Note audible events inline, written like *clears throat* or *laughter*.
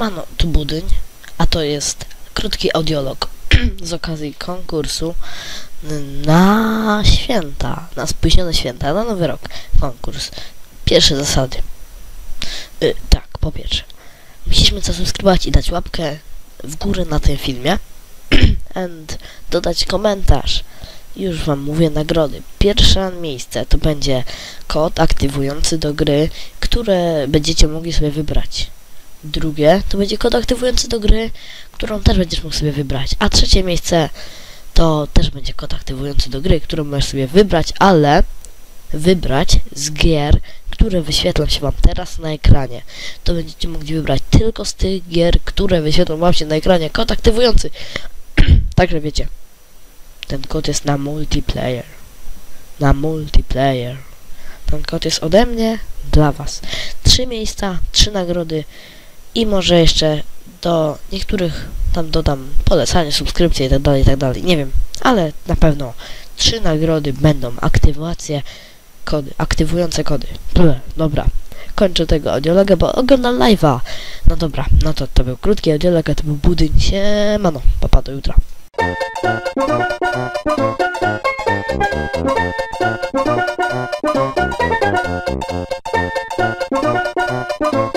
Mano, tu budyń, a to jest krótki audiolog *clears throat* z okazji konkursu na święta, na spóźnione święta, na nowy rok. Konkurs. Pierwsze zasady. Y, tak, po pierwsze. Musieliśmy zasubskrybować i dać łapkę w górę na tym filmie. *clears throat* and dodać komentarz. Już wam mówię nagrody. Pierwsze miejsce to będzie kod aktywujący do gry, które będziecie mogli sobie wybrać. Drugie to będzie kod aktywujący do gry, którą też będziesz mógł sobie wybrać. A trzecie miejsce to też będzie kod aktywujący do gry, którą możesz sobie wybrać, ale wybrać z gier, które wyświetlą się Wam teraz na ekranie. To będziecie mogli wybrać tylko z tych gier, które wyświetlą Wam się na ekranie kod aktywujący. *clears throat* Także wiecie, ten kod jest na multiplayer. Na multiplayer. Ten kod jest ode mnie dla Was. Trzy miejsca, trzy nagrody i może jeszcze do niektórych tam dodam polecanie, subskrypcje itd., tak itd. Tak Nie wiem, ale na pewno trzy nagrody będą aktywacje kody, aktywujące kody. Ble, dobra, kończę tego audiologę, bo oglądam live'a. No dobra, no to to był krótki audiolog, a to był budyń. Siemano, papa do jutra. Thank